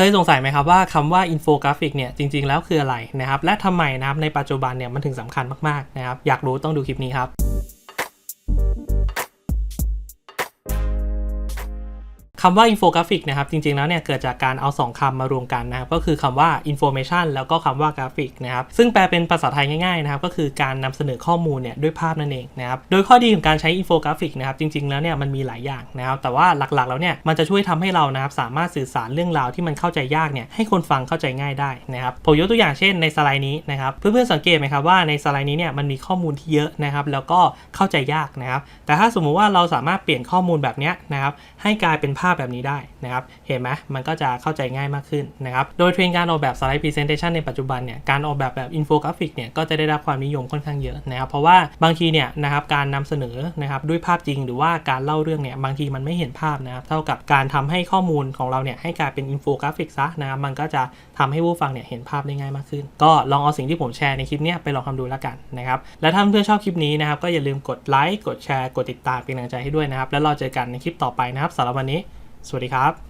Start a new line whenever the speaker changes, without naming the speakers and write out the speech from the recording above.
เคยสงสัยไหมครับว่าคำว่าอินโฟกราฟิกเนี่ยจริง ๆ แล้วคืออะไรนะครับและทำไมนะครับในปัจจุบันเนี่ยมันถึงสำคัญมากๆนะครับอยากรู้ต้องดูคลิปนี้ครับ คำว่าอินโฟกราฟิกนะครับจริงๆแล้วเนี่ยเกิดจากการเอา 2คำมารวมกันนะครับก็คือคำว่า information แล้วก็คำว่ากราฟิกนะครับซึ่งแปลเป็นภาษาไทยง่ายๆนะครับก็คือการนำเสนอข้อมูลเนี่ยด้วยภาพนั่นเองนะครับโดยข้อดีของการใช้อินโฟกราฟิกนะครับจริงๆแล้วเนี่ยมันมีหลายอย่างนะครับแต่ว่าหลักๆแล้วเนี่ยมันจะช่วยทำให้เรานะครับสามารถสื่อสารเรื่องราวที่มันเข้าใจยากเนี่ยให้คนฟังเข้าใจง่ายได้นะครับผมยกตัวอย่างเช่นในสไลด์นี้นะครับเพื่อนๆสังเกตไหมครับว่าในสไลด์นี้เนี่ยมันมีข้อมูลที่เยอะนะครับแล้วก็เข้าใจยากนะครับแต่ถ้าสมมุติว่าเราสามารถเปลี่ยนข้อมูลแบบนี้นะครับให้กลายเป็นภาพแบบนี้ได้นะครับ เห็นไหมมันก็จะเข้าใจง่ายมากขึ้นนะครับ โดยเทรนด์การออกแบบสไลด์พรีเซนเทชันในปัจจุบันเนี่ย การออกแบบแบบอินโฟกราฟิกเนี่ยก็จะได้รับความนิยมค่อนข้างเยอะนะครับ เพราะว่าบางทีเนี่ยนะครับการนำเสนอนะครับด้วยภาพจริง หรือว่าการเล่าเรื่องเนี่ยบางทีมันไม่เห็นภาพนะครับเท่ากับการทำให้ข้อมูลของเราเนี่ยให้กลายเป็นอินโฟกราฟิกซะนะครับมันก็จะทำให้ผู้ฟังเนี่ยเห็นภาพได้ง่ายมากขึ้น ก็ลองเอาสิ่งที่ผมแชร์ในคลิปนี้ไปลองทำดูแล้วกันนะครับและถ้าเพื่อนชอบคลิปนี้นะครับก็อย่าลืมกดไลค์กดแชร์กดติดตามเป็นกำลังใจให้ด้วยนะครับแล้วเราเจอกันในคลิปต่อไปนะครับสำหรับวันนี้ สวัสดีครับ